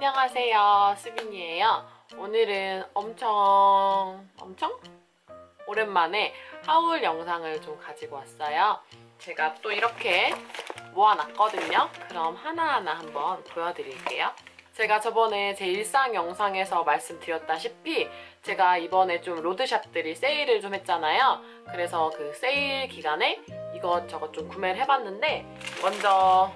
안녕하세요 수빈이에요. 오늘은 엄청 엄청? 오랜만에 하울 영상을 좀 가지고 왔어요. 제가 또 이렇게 모아놨거든요. 그럼 하나하나 한번 보여드릴게요. 제가 저번에 제 일상 영상에서 말씀드렸다시피 제가 이번에 좀 로드샵들이 세일을 좀 했잖아요. 그래서 그 세일 기간에 이것저것 좀 구매를 해봤는데 먼저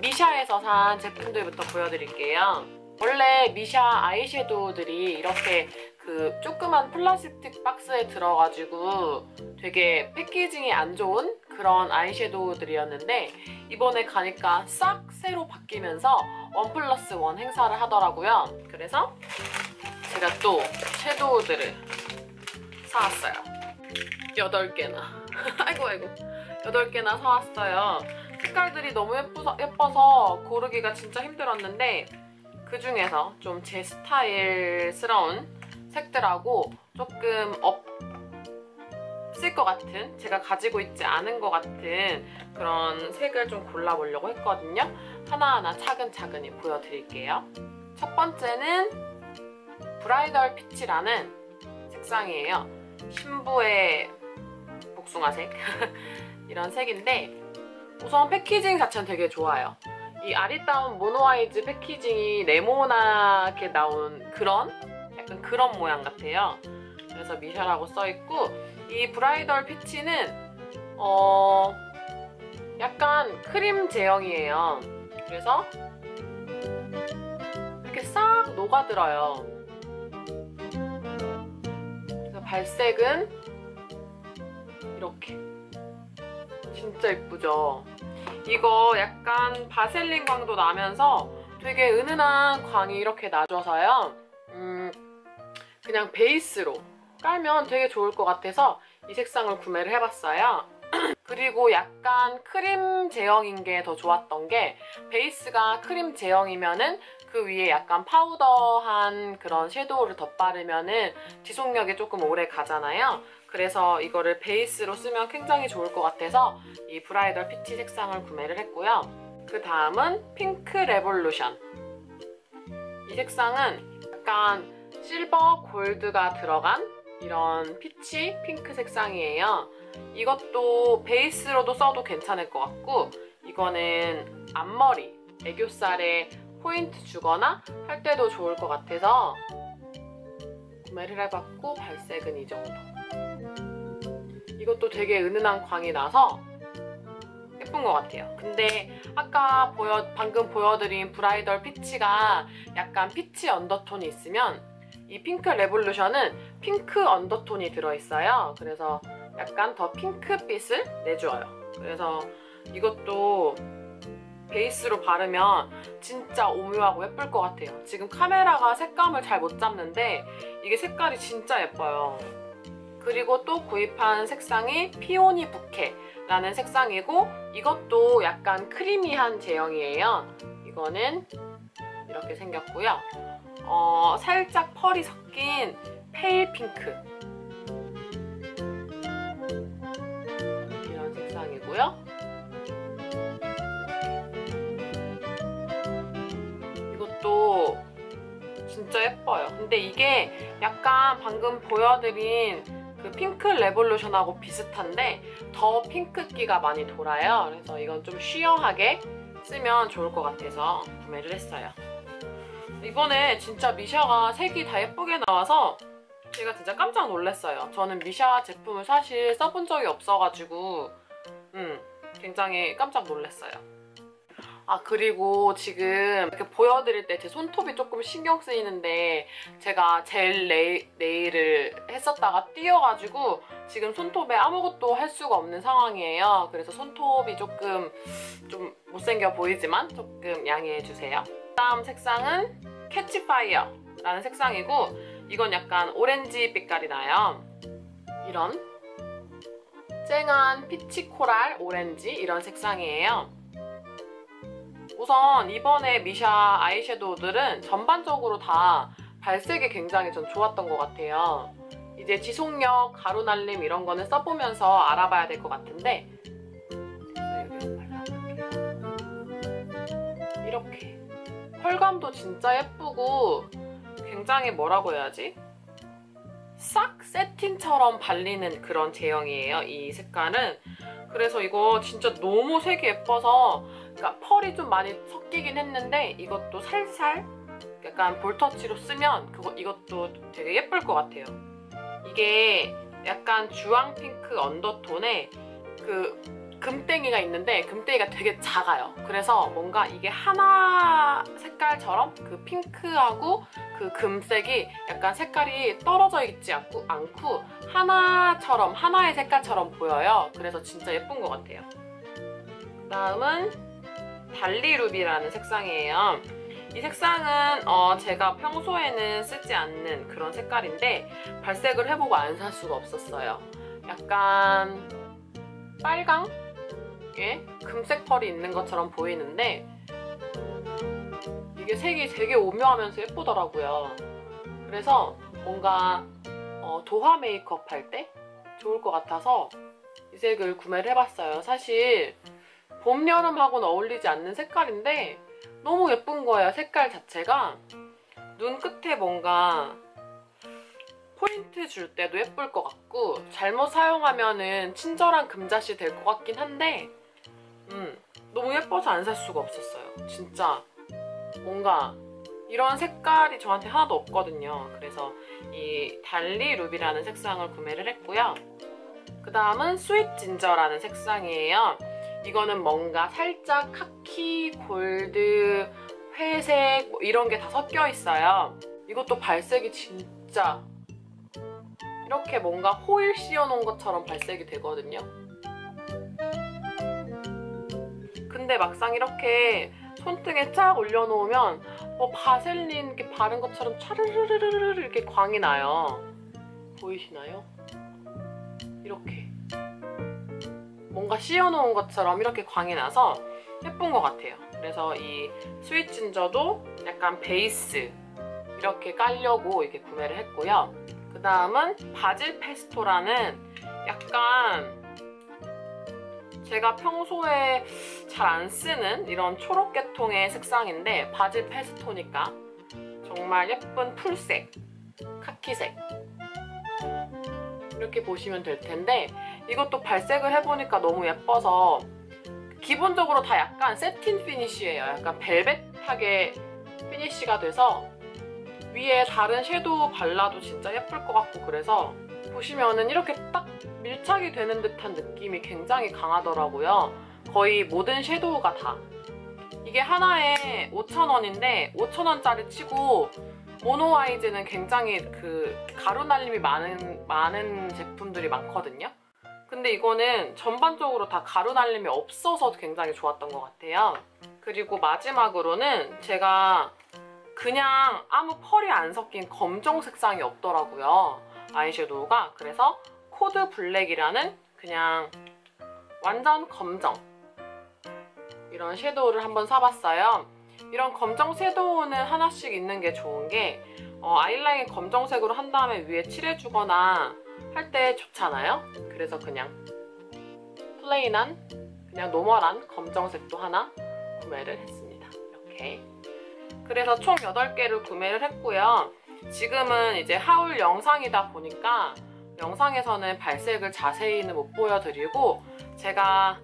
미샤에서 산 제품들부터 보여드릴게요. 원래 미샤 아이섀도우들이 이렇게 그 조그만 플라스틱 박스에 들어가지고 되게 패키징이 안 좋은 그런 아이섀도우들이었는데 이번에 가니까 싹 새로 바뀌면서 원 플러스 원 행사를 하더라고요. 그래서 제가 또 섀도우들을 사왔어요. 8개나. 아이고 아이고. 8개나 사왔어요. 색깔들이 너무 예뻐서, 예뻐서 고르기가 진짜 힘들었는데 그 중에서 좀 제 스타일스러운 색들하고 조금 없을 것 같은 제가 가지고 있지 않은 것 같은 그런 색을 좀 골라보려고 했거든요. 하나하나 차근차근히 보여드릴게요. 첫 번째는 브라이덜 피치라는 색상이에요. 신부의 복숭아색 이런 색인데 우선 패키징 자체는 되게 좋아요. 이 아리따운 모노아이즈 패키징이 네모나게 나온 그런 약간 그런 모양 같아요. 그래서 미샤라고 써있고 이 브라이덜 피치는 어 약간 크림 제형이에요. 그래서 이렇게 싹 녹아들어요. 그래서 발색은 이렇게 진짜 예쁘죠? 이거 약간 바셀린 광도 나면서 되게 은은한 광이 이렇게 나줘서요. 음, 그냥 베이스로 깔면 되게 좋을 것 같아서 이 색상을 구매를 해봤어요. 그리고 약간 크림 제형인 게 더 좋았던 게 베이스가 크림 제형이면은 그 위에 약간 파우더한 그런 섀도우를 덧바르면 은 지속력이 조금 오래 가잖아요. 그래서 이거를 베이스로 쓰면 굉장히 좋을 것 같아서 이 브라이덜 피치 색상을 구매를 했고요. 그 다음은 핑크 레볼루션. 이 색상은 약간 실버 골드가 들어간 이런 피치 핑크 색상이에요. 이것도 베이스로도 써도 괜찮을 것 같고 이거는 앞머리, 애교살에 포인트 주거나 할 때도 좋을 것 같아서 구매를 해봤고 발색은 이 정도. 이것도 되게 은은한 광이 나서 예쁜 것 같아요. 근데 아까 보여, 방금 보여드린 브라이덜 피치가 약간 피치 언더톤이 있으면 이 핑크 레볼루션은 핑크 언더톤이 들어있어요. 그래서 약간 더 핑크빛을 내줘요. 그래서 이것도 베이스로 바르면 진짜 오묘하고 예쁠 것 같아요. 지금 카메라가 색감을 잘 못 잡는데 이게 색깔이 진짜 예뻐요. 그리고 또 구입한 색상이 피오니 부케라는 색상이고 이것도 약간 크리미한 제형이에요. 이거는 이렇게 생겼고요. 어, 살짝 펄이 섞인 페일 핑크 진짜 예뻐요. 근데 이게 약간 방금 보여드린 그 핑크 레볼루션하고 비슷한데 더 핑크기가 많이 돌아요. 그래서 이건 좀 쉬어하게 쓰면 좋을 것 같아서 구매를 했어요. 이번에 진짜 미샤가 색이 다 예쁘게 나와서 제가 진짜 깜짝 놀랐어요. 저는 미샤 제품을 사실 써본 적이 없어가지고 음, 굉장히 깜짝 놀랐어요. 아 그리고 지금 이렇게 보여드릴 때 제 손톱이 조금 신경 쓰이는데 제가 젤 네일, 네일을 했었다가 띄어가지고 지금 손톱에 아무것도 할 수가 없는 상황이에요. 그래서 손톱이 조금 좀 못생겨 보이지만 조금 양해해주세요. 다음 색상은 캐치파이어라는 색상이고 이건 약간 오렌지 빛깔이 나요. 이런 쨍한 피치 코랄 오렌지 이런 색상이에요. 우선 이번에 미샤 아이섀도우들은 전반적으로 다 발색이 굉장히 전 좋았던 것 같아요. 이제 지속력, 가루 날림 이런 거는 써보면서 알아봐야 될 것 같은데 이렇게 펄감도 진짜 예쁘고 굉장히 뭐라고 해야지? 싹 세틴처럼 발리는 그런 제형이에요. 이 색깔은. 그래서 이거 진짜 너무 색이 예뻐서 그러니까 펄이 좀 많이 섞이긴 했는데 이것도 살살 약간 볼터치로 쓰면 그거 이것도 되게 예쁠 것 같아요. 이게 약간 주황 핑크 언더톤에 그 금땡이가 있는데 금땡이가 되게 작아요. 그래서 뭔가 이게 하나 색깔처럼 그 핑크하고 그 금색이 약간 색깔이 떨어져 있지 않고, 않고 하나처럼 하나의 색깔처럼 보여요. 그래서 진짜 예쁜 것 같아요. 다음은 달리루비라는 색상이에요. 이 색상은 어, 제가 평소에는 쓰지 않는 그런 색깔인데 발색을 해보고 안 살 수가 없었어요. 약간 빨강? 에 금색 펄이 있는 것처럼 보이는데 이게 색이 되게 오묘하면서 예쁘더라고요. 그래서 뭔가 어, 도화 메이크업 할 때 좋을 것 같아서 이 색을 구매를 해봤어요. 사실 봄, 여름하고는 어울리지 않는 색깔인데 너무 예쁜 거예요. 색깔 자체가 눈 끝에 뭔가 포인트 줄 때도 예쁠 것 같고 잘못 사용하면 은 친절한 금자씨 될 것 같긴 한데 음, 너무 예뻐서 안 살 수가 없었어요. 진짜 뭔가 이런 색깔이 저한테 하나도 없거든요. 그래서 이 달리 루비라는 색상을 구매를 했고요. 그 다음은 스윗 진저라는 색상이에요. 이거는 뭔가 살짝 카키, 골드, 회색 뭐 이런 게 다 섞여 있어요. 이것도 발색이 진짜 이렇게 뭔가 호일 씌워놓은 것처럼 발색이 되거든요. 근데 막상 이렇게 손등에 쫙 올려놓으면 뭐 바셀린 이렇게 바른 것처럼 차르르르르 이렇게 광이 나요. 보이시나요? 이렇게 뭔가 씌워놓은 것처럼 이렇게 광이 나서 예쁜 것 같아요. 그래서 이 스윗 진저도 약간 베이스 이렇게 깔려고 이렇게 구매를 했고요. 그 다음은 바질 페스토라는 약간 제가 평소에 잘 안 쓰는 이런 초록 계통의 색상인데 바질 페스토니까 정말 예쁜 풀색, 카키색 이렇게 보시면 될 텐데 이것도 발색을 해보니까 너무 예뻐서 기본적으로 다 약간 세틴 피니쉬예요. 약간 벨벳하게 피니쉬가 돼서 위에 다른 섀도우 발라도 진짜 예쁠 것 같고 그래서 보시면은 이렇게 딱 밀착이 되는 듯한 느낌이 굉장히 강하더라고요. 거의 모든 섀도우가 다. 이게 하나에 5,000원인데 5,000원짜리 치고 모노아이즈는 굉장히 그 가루 날림이 많은, 많은 제품들이 많거든요. 근데 이거는 전반적으로 다 가루 날림이 없어서 굉장히 좋았던 것 같아요. 그리고 마지막으로는 제가 그냥 아무 펄이 안 섞인 검정 색상이 없더라고요. 아이섀도우가. 그래서 코드 블랙이라는 그냥 완전 검정 이런 섀도우를 한번 사봤어요. 이런 검정 섀도우는 하나씩 있는 게 좋은 게 어, 아이라인 검정색으로 한 다음에 위에 칠해주거나 할 때 좋잖아요. 그래서 그냥 플레인한 그냥 노멀한 검정색도 하나 구매를 했습니다. 이렇게 그래서 총 8개를 구매를 했고요. 지금은 이제 하울 영상이다 보니까 영상에서는 발색을 자세히는 못 보여드리고 제가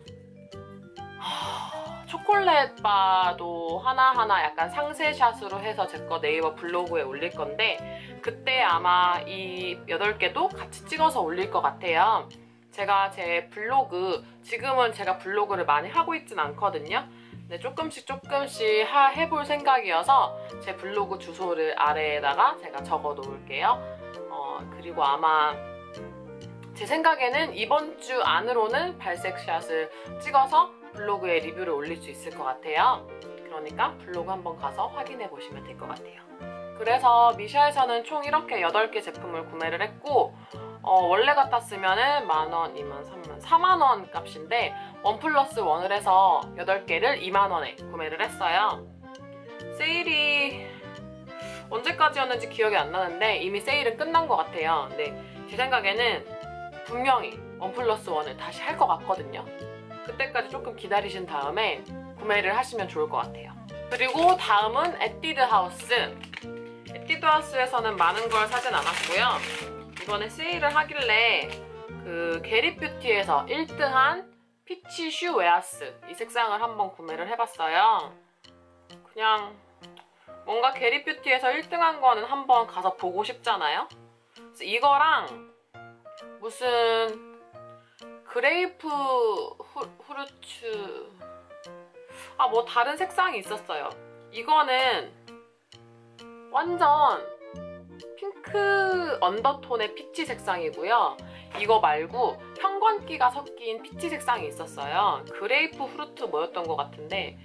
초콜릿 바도 하나하나 약간 상세샷으로 해서 제 거 네이버 블로그에 올릴 건데 그때 아마 이 8개도 같이 찍어서 올릴 것 같아요. 제가 제 블로그, 지금은 제가 블로그를 많이 하고 있진 않거든요. 근데 조금씩 조금씩 하, 해볼 생각이어서 제 블로그 주소를 아래에다가 제가 적어 놓을게요. 어, 그리고 아마 제 생각에는 이번 주 안으로는 발색샷을 찍어서 블로그에 리뷰를 올릴 수 있을 것 같아요. 그러니까 블로그 한번 가서 확인해 보시면 될 것 같아요. 그래서 미샤에서는 총 이렇게 8개 제품을 구매를 했고 어, 원래 같았으면 만원, 2만, 3만, 4만원 값인데 원 플러스 원을 해서 8개를 2만원에 구매를 했어요. 세일이 언제까지였는지 기억이 안 나는데 이미 세일은 끝난 것 같아요. 근데 제 생각에는 분명히 원 플러스 원을 다시 할 것 같거든요. 그때까지 조금 기다리신 다음에 구매를 하시면 좋을 것 같아요. 그리고 다음은 에뛰드 하우스. 에뛰드 하우스에서는 많은 걸 사진 않았고요. 이번에 세일을 하길래 그 게리 뷰티에서 1등한 피치 슈 웨하스 이 색상을 한번 구매를 해봤어요. 그냥 뭔가 게리 뷰티에서 1등한 거는 한번 가서 보고 싶잖아요. 그래서 이거랑 무슨 그레이프 후, 후르츠 아 뭐 다른 색상이 있었어요. 이거는 완전 핑크 언더톤의 피치 색상이고요. 이거 말고 형광기가 섞인 피치 색상이 있었어요. 그레이프 후르트 뭐였던 것 같은데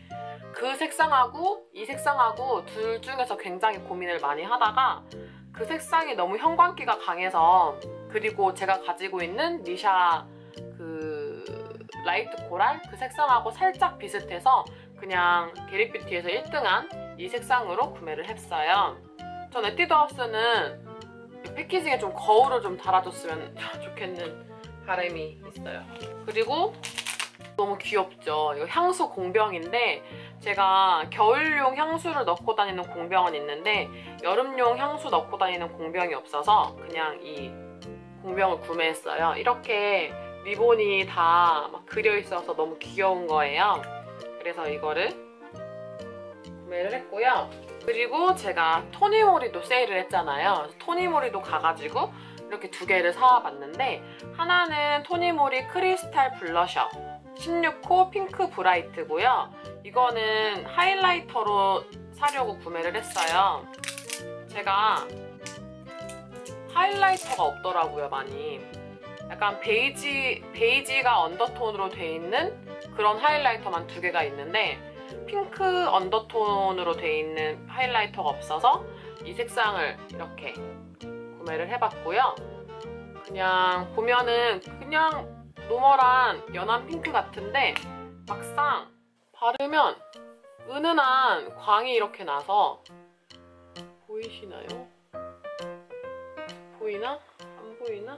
그 색상하고 이 색상하고 둘 중에서 굉장히 고민을 많이 하다가 그 색상이 너무 형광기가 강해서 그리고 제가 가지고 있는 니샤 그 라이트 코랄 그 색상하고 살짝 비슷해서 그냥 게리뷰티에서 1등한 이 색상으로 구매를 했어요. 전 에뛰드 하우스는 패키징에 좀 거울을 좀 달아줬으면 좋겠는 바람이 있어요. 그리고 너무 귀엽죠? 이거 향수 공병인데 제가 겨울용 향수를 넣고 다니는 공병은 있는데 여름용 향수 넣고 다니는 공병이 없어서 그냥 이 공병을 구매했어요. 이렇게 리본이 다 막 그려 있어서 너무 귀여운 거예요. 그래서 이거를 구매를 했고요. 그리고 제가 토니모리도 세일을 했잖아요. 토니모리도 가가지고 이렇게 두 개를 사와봤는데 하나는 토니모리 크리스탈 블러셔 16호 핑크 브라이트고요. 이거는 하이라이터로 사려고 구매를 했어요. 제가 하이라이터가 없더라고요, 많이. 약간 베이지, 베이지가 언더톤으로 돼 있는 그런 하이라이터만 두 개가 있는데 핑크 언더톤으로 돼 있는 하이라이터가 없어서 이 색상을 이렇게 구매를 해봤고요. 그냥 보면은 그냥 노멀한 연한 핑크 같은데 막상 바르면 은은한 광이 이렇게 나서 보이시나요? 보이나? 안 보이나?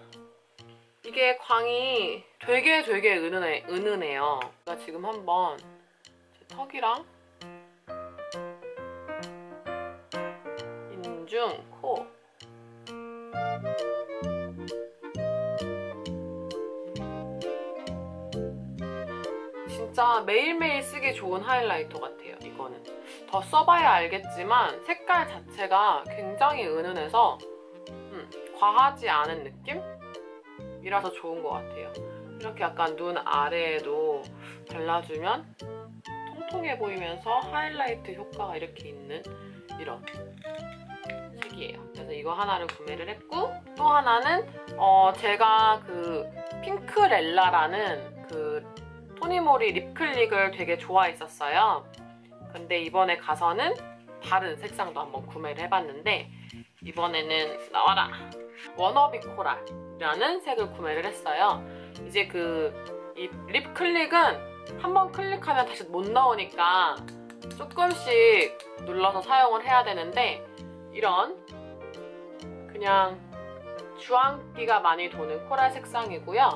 이게 광이 되게 되게 은은해, 은은해요. 제가 지금 한번 제 턱이랑 인중, 코 진짜 매일매일 쓰기 좋은 하이라이터 같아요, 이거는. 더 써봐야 알겠지만 색깔 자체가 굉장히 은은해서 음, 과하지 않은 느낌 이라서 좋은 것 같아요. 이렇게 약간 눈 아래에도 발라주면 통통해 보이면서 하이라이트 효과가 이렇게 있는 이런 색이에요. 그래서 이거 하나를 구매를 했고 또 하나는 어, 제가 그 핑크렐라라는 그 토니모리 립클릭을 되게 좋아했었어요. 근데 이번에 가서는 다른 색상도 한번 구매를 해봤는데 이번에는 나와라 워너비 코랄이 라는 색을 구매를 했어요. 이제 그이 립클릭은 한 번 클릭하면 다시 못 나오니까 조금씩 눌러서 사용을 해야 되는데 이런 그냥 주황기가 많이 도는 코랄 색상이고요.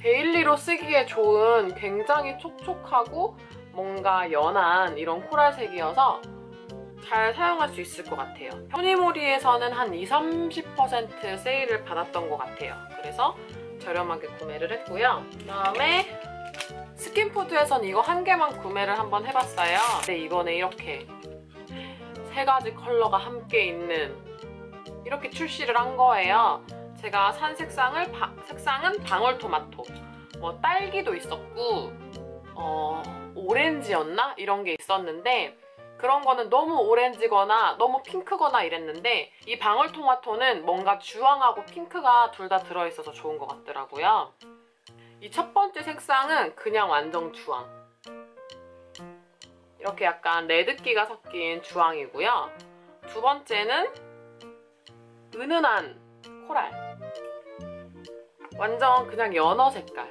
데일리로 쓰기에 좋은 굉장히 촉촉하고 뭔가 연한 이런 코랄색이어서 잘 사용할 수 있을 것 같아요. 토니모리에서는 한 2, 30% 세일을 받았던 것 같아요. 그래서 저렴하게 구매를 했고요. 그다음에 스킨푸드에서는 이거 한 개만 구매를 한번 해봤어요. 근데 이번에 이렇게 세 가지 컬러가 함께 있는 이렇게 출시를 한 거예요. 제가 산 색상을 바, 색상은 방울토마토, 뭐 딸기도 있었고 어, 오렌지였나 이런 게 있었는데 그런 거는 너무 오렌지거나 너무 핑크거나 이랬는데 이 방울토마토는 뭔가 주황하고 핑크가 둘 다 들어있어서 좋은 것 같더라고요. 이 첫 번째 색상은 그냥 완전 주황. 이렇게 약간 레드기가 섞인 주황이고요. 두 번째는 은은한 코랄. 완전 그냥 연어 색깔.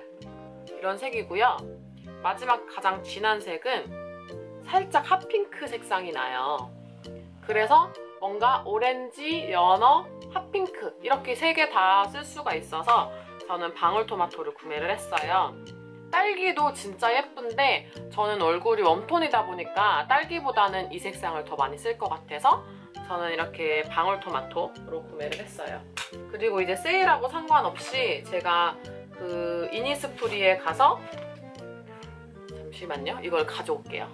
이런 색이고요. 마지막 가장 진한 색은 살짝 핫핑크 색상이 나요. 그래서 뭔가 오렌지, 연어, 핫핑크 이렇게 세 개 다 쓸 수가 있어서 저는 방울토마토를 구매를 했어요. 딸기도 진짜 예쁜데 저는 얼굴이 웜톤이다 보니까 딸기보다는 이 색상을 더 많이 쓸 것 같아서 저는 이렇게 방울토마토로 구매를 했어요. 그리고 이제 세일하고 상관없이 제가 그 이니스프리에 가서 잠시만요. 이걸 가져올게요.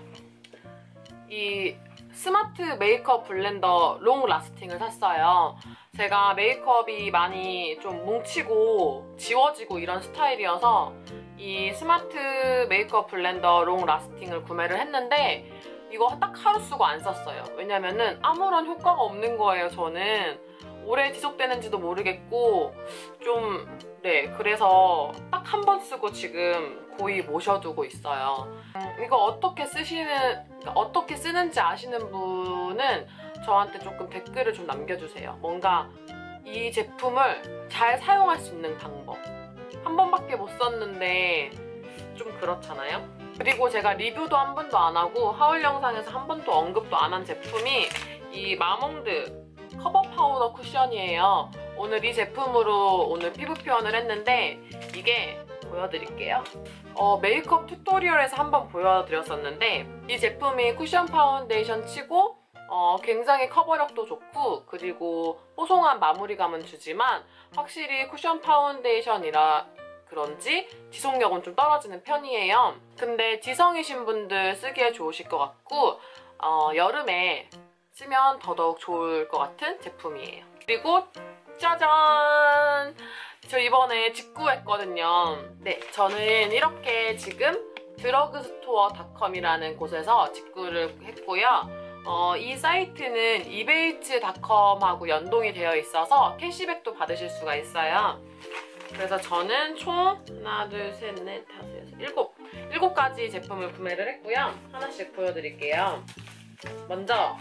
이 스마트 메이크업 블렌더 롱 라스팅을 샀어요. 제가 메이크업이 많이 좀 뭉치고 지워지고 이런 스타일이어서 이 스마트 메이크업 블렌더 롱 라스팅을 구매를 했는데 이거 딱 하루 쓰고 안 썼어요. 왜냐면은 아무런 효과가 없는 거예요, 저는. 오래 지속되는지도 모르겠고 좀 네, 그래서 딱 한 번 쓰고 지금 고이 모셔두고 있어요. 음, 이거 어떻게 쓰시는, 어떻게 쓰는지 아시는 분은 저한테 조금 댓글을 좀 남겨주세요. 뭔가 이 제품을 잘 사용할 수 있는 방법. 한 번밖에 못 썼는데 좀 그렇잖아요? 그리고 제가 리뷰도 한 번도 안 하고 하울 영상에서 한 번도 언급도 안 한 제품이 이 마몽드 커버 파우더 쿠션이에요. 오늘 이 제품으로 오늘 피부 표현을 했는데 이게 보여드릴게요. 어, 메이크업 튜토리얼에서 한번 보여드렸었는데 이 제품이 쿠션 파운데이션 치고 어, 굉장히 커버력도 좋고 그리고 뽀송한 마무리감은 주지만 확실히 쿠션 파운데이션이라 그런지 지속력은 좀 떨어지는 편이에요. 근데 지성이신 분들 쓰기에 좋으실 것 같고 어, 여름에 쓰면 더더욱 좋을 것 같은 제품이에요. 그리고 짜잔! 저 이번에 직구했거든요. 네, 저는 이렇게 지금 드러그스토어닷컴이라는 곳에서 직구를 했고요. 어, 이 사이트는 이베이츠닷컴하고 연동이 되어 있어서 캐시백도 받으실 수가 있어요. 그래서 저는 총 하나, 둘, 셋, 넷, 다섯, 여섯, 일곱 일곱 가지 제품을 구매를 했고요. 하나씩 보여드릴게요. 먼저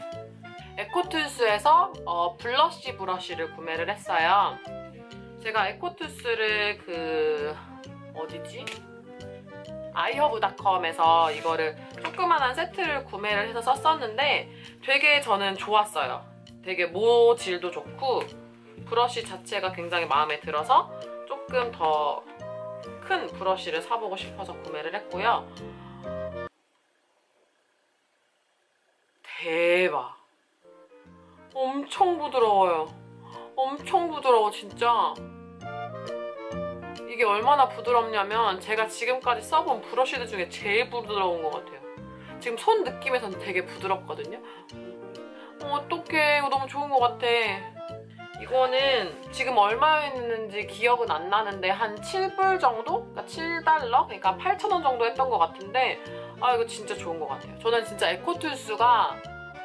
에코툴스에서 어, 블러쉬 브러쉬를 구매를 했어요. 제가 에코툴스를 그 어디지? 아이허브닷컴에서 이거를 조그만한 세트를 구매를 해서 썼었는데 되게 저는 좋았어요. 되게 모질도 좋고 브러쉬 자체가 굉장히 마음에 들어서 조금 더 큰 브러쉬를 사보고 싶어서 구매를 했고요. 대박! 엄청 부드러워요. 엄청 부드러워 진짜. 이게 얼마나 부드럽냐면 제가 지금까지 써본 브러쉬들 중에 제일 부드러운 것 같아요. 지금 손 느낌에선 되게 부드럽거든요. 어, 어떡해 이거 너무 좋은 것 같아. 이거는 지금 얼마였는지 기억은 안 나는데 한 7불 정도? 그러니까 7달러? 그러니까 8,000원 정도 했던 것 같은데 아 이거 진짜 좋은 것 같아요. 저는 진짜 에코툴스가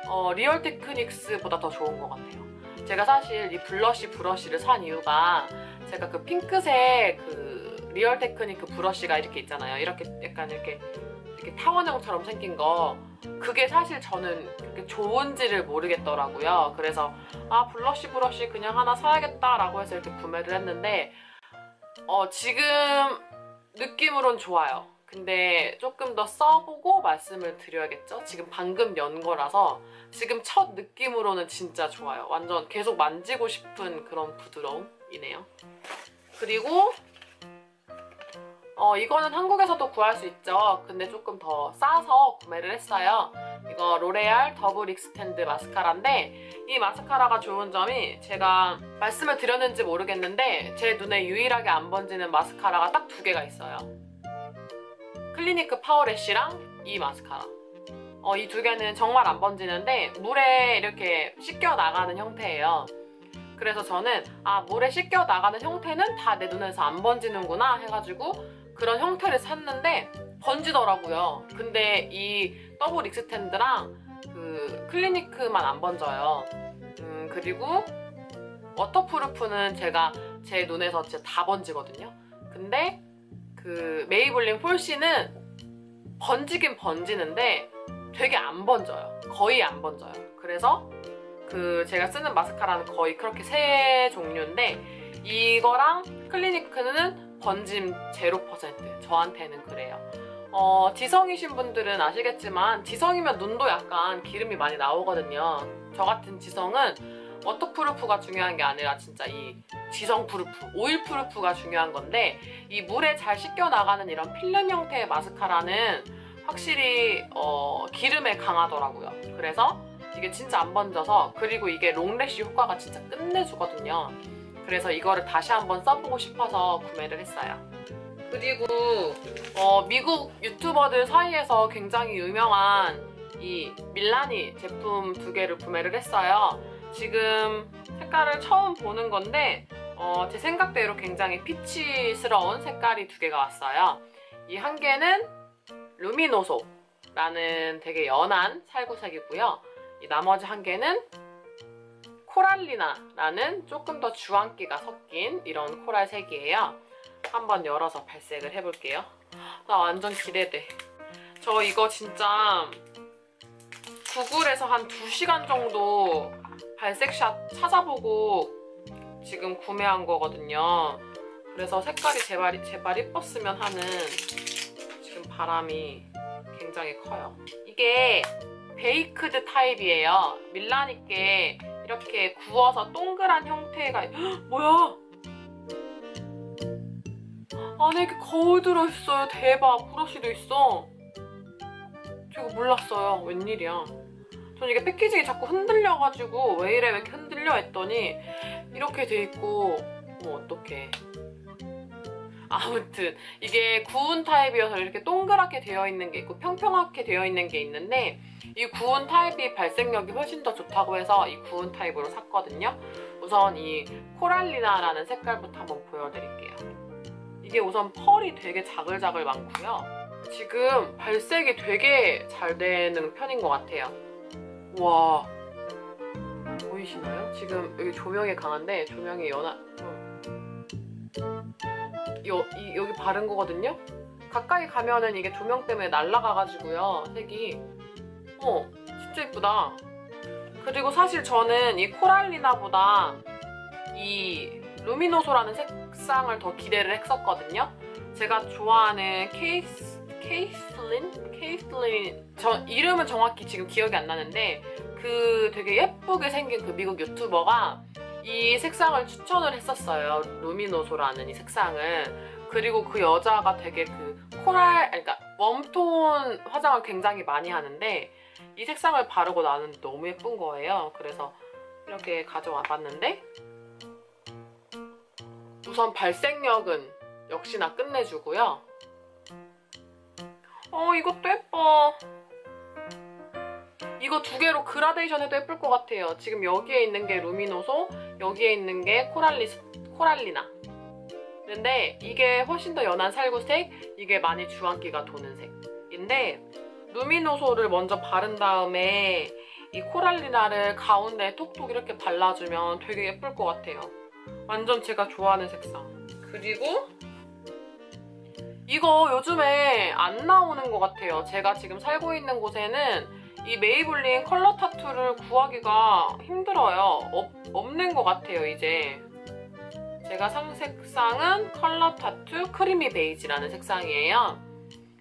어, 리얼 테크닉스보다 더 좋은 것 같아요. 제가 사실 이 블러쉬 브러쉬를 산 이유가 제가 그 핑크색 그 리얼 테크닉 그 브러쉬가 이렇게 있잖아요. 이렇게 약간 이렇게 이렇게 타원형처럼 생긴 거 그게 사실 저는 그렇게 좋은지를 모르겠더라고요. 그래서 아 블러쉬 브러쉬 그냥 하나 사야겠다라고 해서 이렇게 구매를 했는데 어, 지금 느낌으론 좋아요. 근데 조금 더 써보고 말씀을 드려야겠죠? 지금 방금 연 거라서 지금 첫 느낌으로는 진짜 좋아요. 완전 계속 만지고 싶은 그런 부드러움 이네요. 그리고 어, 이거는 한국에서도 구할 수 있죠. 근데 조금 더 싸서 구매를 했어요. 이거 로레알 더블 익스텐드 마스카라인데 이 마스카라가 좋은 점이 제가 말씀을 드렸는지 모르겠는데 제 눈에 유일하게 안 번지는 마스카라가 딱 두 개가 있어요. 클리니크 파워래쉬랑 이 마스카라. 어, 이 두 개는 정말 안 번지는데 물에 이렇게 씻겨 나가는 형태예요. 그래서 저는 아 물에 씻겨 나가는 형태는 다 내 눈에서 안 번지는구나 해가지고 그런 형태를 샀는데 번지더라고요. 근데 이 더블 익스텐드랑 그 클리니크만 안 번져요. 음, 그리고 워터프루프는 제가 제 눈에서 진짜 다 번지거든요. 근데 그 메이블린 폴시는 번지긴 번지는데 되게 안 번져요. 거의 안 번져요. 그래서 그 제가 쓰는 마스카라는 거의 그렇게 세 종류인데 이거랑 클리니크는 번짐 0% 저한테는 그래요. 어, 지성이신 분들은 아시겠지만 지성이면 눈도 약간 기름이 많이 나오거든요. 저 같은 지성은 워터프루프가 중요한 게 아니라 진짜 이 지성프루프, 오일프루프가 중요한 건데 이 물에 잘 씻겨 나가는 이런 필름 형태의 마스카라는 확실히 어, 기름에 강하더라고요. 그래서 이게 진짜 안 번져서 그리고 이게 롱래쉬 효과가 진짜 끝내주거든요. 그래서 이거를 다시 한번 써보고 싶어서 구매를 했어요. 그리고 어, 미국 유튜버들 사이에서 굉장히 유명한 이 밀라니 제품 두 개를 구매를 했어요. 지금 색깔을 처음 보는 건데 어, 제 생각대로 굉장히 피치스러운 색깔이 두 개가 왔어요. 이 한 개는 루미노소라는 되게 연한 살구색이고요. 이 나머지 한 개는 코랄리나라는 조금 더 주황기가 섞인 이런 코랄 색이에요. 한번 열어서 발색을 해볼게요. 나 완전 기대돼. 저 이거 진짜 구글에서 한 2시간 정도 발색샷 찾아보고 지금 구매한 거거든요. 그래서 색깔이 제발, 제발 이뻤으면 하는 지금 바람이 굉장히 커요. 이게 베이크드 타입이에요. 밀라니께 이렇게 구워서 동그란 형태가 헉, 뭐야? 안에 이렇게 거울 들어있어요. 대박. 브러쉬도 있어. 저 이거 몰랐어요. 웬일이야. 전 이게 패키징이 자꾸 흔들려가지고 왜 이래 왜 이렇게 흔들려 했더니 이렇게 돼 있고 뭐 어떡해. 아무튼 이게 구운 타입이어서 이렇게 동그랗게 되어 있는 게 있고 평평하게 되어 있는 게 있는데 이 구운 타입이 발색력이 훨씬 더 좋다고 해서 이 구운 타입으로 샀거든요. 우선 이 코랄리나라는 색깔부터 한번 보여드릴게요. 이게 우선 펄이 되게 자글자글 많고요. 지금 발색이 되게 잘 되는 편인 것 같아요. 와 보이시나요? 지금 여기 조명이 강한데 조명이 연한 여, 이, 여기 바른 거거든요? 가까이 가면은 이게 조명 때문에 날아가가지고요 색이 어 진짜 예쁘다 그리고 사실 저는 이 코랄리나보다 이 루미노소라는 색상을 더 기대를 했었거든요 제가 좋아하는 케이스 케이슬린? 케이슬린 저 이름은 정확히 지금 기억이 안 나는데 그 되게 예쁘게 생긴 그 미국 유튜버가 이 색상을 추천을 했었어요. 루미노소라는 이 색상을. 그리고 그 여자가 되게 그 코랄, 그러니까 웜톤 화장을 굉장히 많이 하는데 이 색상을 바르고 나는 너무 예쁜 거예요. 그래서 이렇게 가져와 봤는데 우선 발색력은 역시나 끝내주고요. 어, 이것도 예뻐. 이거 두 개로 그라데이션 해도 예쁠 것 같아요. 지금 여기에 있는 게 루미노소, 여기에 있는 게 코랄리, 코랄리나. 근데 이게 훨씬 더 연한 살구색, 이게 많이 주황기가 도는 색인데 루미노소를 먼저 바른 다음에 이 코랄리나를 가운데 톡톡 이렇게 발라주면 되게 예쁠 것 같아요. 완전 제가 좋아하는 색상. 그리고 이거 요즘에 안 나오는 것 같아요. 제가 지금 살고 있는 곳에는 이 메이블린 컬러 타투를 구하기가 힘들어요. 없, 없는 것 같아요, 이제. 제가 산 색상은 컬러 타투 크리미 베이지라는 색상이에요.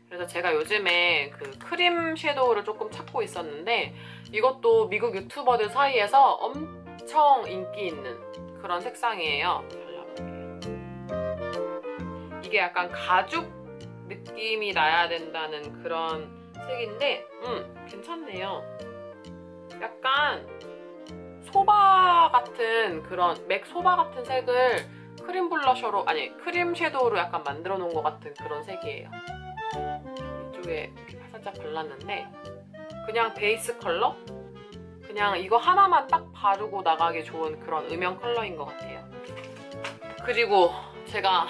그래서 제가 요즘에 그 크림 섀도우를 조금 찾고 있었는데 이것도 미국 유튜버들 사이에서 엄청 인기 있는 그런 색상이에요. 이게 약간 가죽 느낌이 나야 된다는 그런 색인데 음 괜찮네요. 약간 소바 같은 그런 맥 소바 같은 색을 크림 블러셔로 아니 크림 섀도우로 약간 만들어 놓은 것 같은 그런 색이에요. 이렇게 살짝 발랐는데 그냥 베이스 컬러? 그냥 이거 하나만 딱 바르고 나가기 좋은 그런 음영 컬러인 것 같아요. 그리고 제가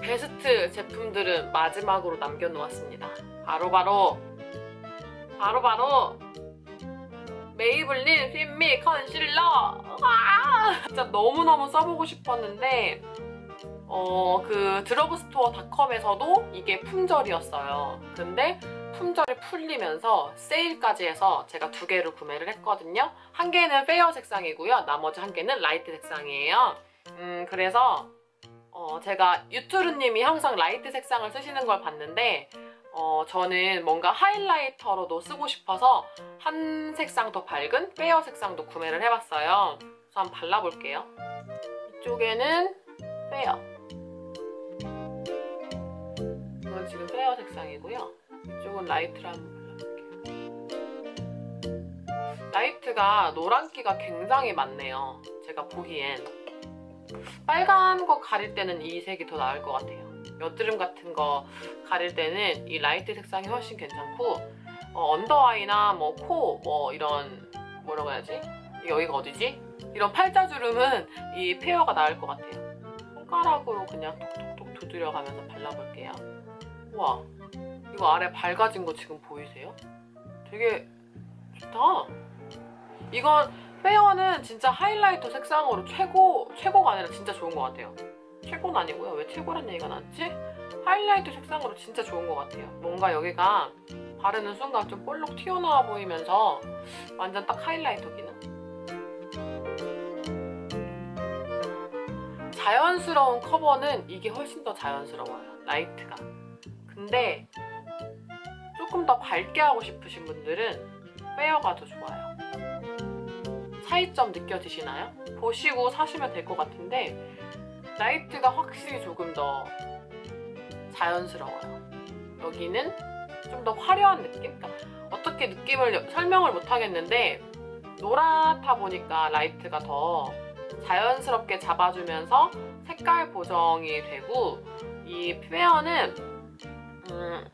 베스트 제품들은 마지막으로 남겨놓았습니다. 바로바로 바로바로 메이블린 핀미 컨실러 와! 진짜 너무너무 써보고 싶었는데 어, 그 드러그스토어 닷컴에서도 이게 품절이었어요. 근데 품절이 풀리면서 세일까지 해서 제가 두 개를 구매를 했거든요. 한 개는 페어 색상이고요. 나머지 한 개는 라이트 색상이에요. 음, 그래서 어, 제가 유투르님이 항상 라이트 색상을 쓰시는 걸 봤는데 어, 저는 뭔가 하이라이터로도 쓰고 싶어서 한 색상 더 밝은 페어 색상도 구매를 해봤어요. 그래서 한번 발라볼게요. 이쪽에는 페어. 이건 지금 페어 색상이고요. 이쪽은 라이트를 한번 발라볼게요. 라이트가 노란기가 굉장히 많네요. 제가 보기엔. 빨간 거 가릴 때는 이 색이 더 나을 것 같아요. 여드름 같은 거 가릴 때는 이 라이트 색상이 훨씬 괜찮고 어, 언더아이나 뭐 코 뭐 이런 뭐라고 해야지? 여기가 어디지? 이런 팔자주름은 이 페어가 나을 것 같아요. 손가락으로 그냥 톡톡톡 두드려가면서 발라볼게요. 우와 이거 아래 밝아진 거 지금 보이세요? 되게 좋다. 이건 페어는 진짜 하이라이터 색상으로 최고 최고가 아니라 진짜 좋은 것 같아요. 최고는 아니고요. 왜 최고란 얘기가 나왔지? 하이라이트 색상으로 진짜 좋은 것 같아요. 뭔가 여기가 바르는 순간 좀 볼록 튀어나와 보이면서 완전 딱 하이라이터 기능. 자연스러운 커버는 이게 훨씬 더 자연스러워요. 라이트가. 근데 조금 더 밝게 하고 싶으신 분들은 페어가 더 좋아요. 차이점 느껴지시나요? 보시고 사시면 될 것 같은데 라이트가 확실히 조금 더 자연스러워요. 여기는 좀 더 화려한 느낌? 그러니까 어떻게 느낌을 설명을 못 하겠는데 노랗다 보니까 라이트가 더 자연스럽게 잡아주면서 색깔 보정이 되고 이 페어는 음,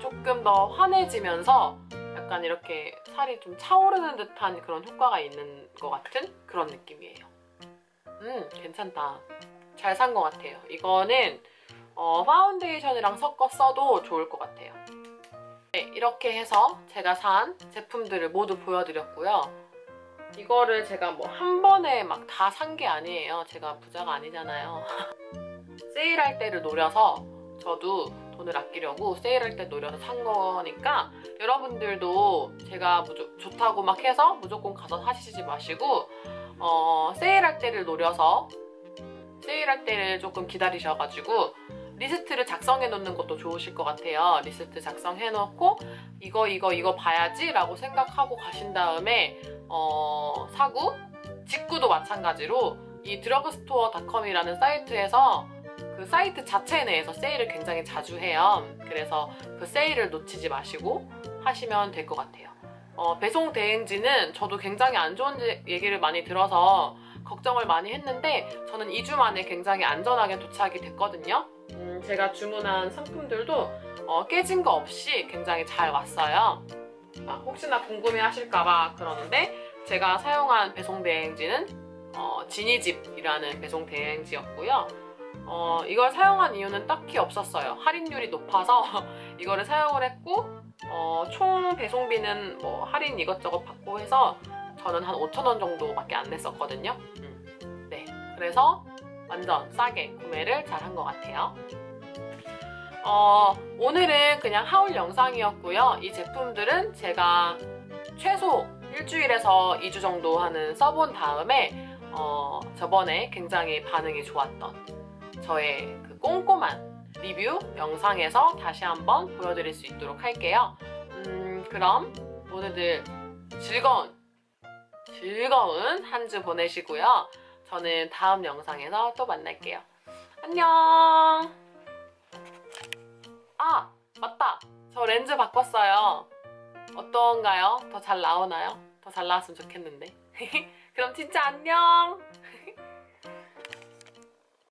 조금 더 환해지면서 약간 이렇게 살이 좀 차오르는 듯한 그런 효과가 있는 것 같은 그런 느낌이에요. 음, 괜찮다. 잘 산 것 같아요. 이거는 어, 파운데이션이랑 섞어 써도 좋을 것 같아요. 네, 이렇게 해서 제가 산 제품들을 모두 보여드렸고요. 이거를 제가 뭐 한 번에 막 다 산 게 아니에요. 제가 부자가 아니잖아요. 세일할 때를 노려서 저도 돈을 아끼려고 세일할 때 노려서 산 거니까 여러분들도 제가 좋다고 막 해서 무조건 가서 사시지 마시고 어, 세일할 때를 노려서 세일할 때를 조금 기다리셔가지고 리스트를 작성해 놓는 것도 좋으실 것 같아요. 리스트 작성해 놓고 이거 이거 이거 봐야지 라고 생각하고 가신 다음에 어, 사고 직구도 마찬가지로 이 드러그스토어닷컴이라는 사이트에서 그 사이트 자체 내에서 세일을 굉장히 자주 해요. 그래서 그 세일을 놓치지 마시고 하시면 될 것 같아요. 어, 배송 대행지는 저도 굉장히 안 좋은 얘기를 많이 들어서 걱정을 많이 했는데 저는 2주 만에 굉장히 안전하게 도착이 됐거든요. 음, 제가 주문한 상품들도 어, 깨진 거 없이 굉장히 잘 왔어요. 아, 혹시나 궁금해 하실까봐 그러는데 제가 사용한 배송 대행지는 어, 지니집이라는 배송 대행지였고요. 어, 이걸 사용한 이유는 딱히 없었어요. 할인율이 높아서 이거를 사용을 했고 어, 총 배송비는 뭐 할인 이것저것 받고 해서 저는 한 5,000원 정도밖에 안 냈었거든요. 음. 네, 그래서 완전 싸게 구매를 잘 한 것 같아요. 어, 오늘은 그냥 하울 영상이었고요. 이 제품들은 제가 최소 일주일에서 2주 정도 하는 써본 다음에 어, 저번에 굉장히 반응이 좋았던 저의 그 꼼꼼한 리뷰 영상에서 다시 한번 보여드릴 수 있도록 할게요. 음, 그럼 모두들 즐거운 즐거운 한 주 보내시고요. 저는 다음 영상에서 또 만날게요. 안녕! 아, 맞다! 저 렌즈 바꿨어요. 어떤가요? 더 잘 나오나요? 더 잘 나왔으면 좋겠는데. 그럼 진짜 안녕!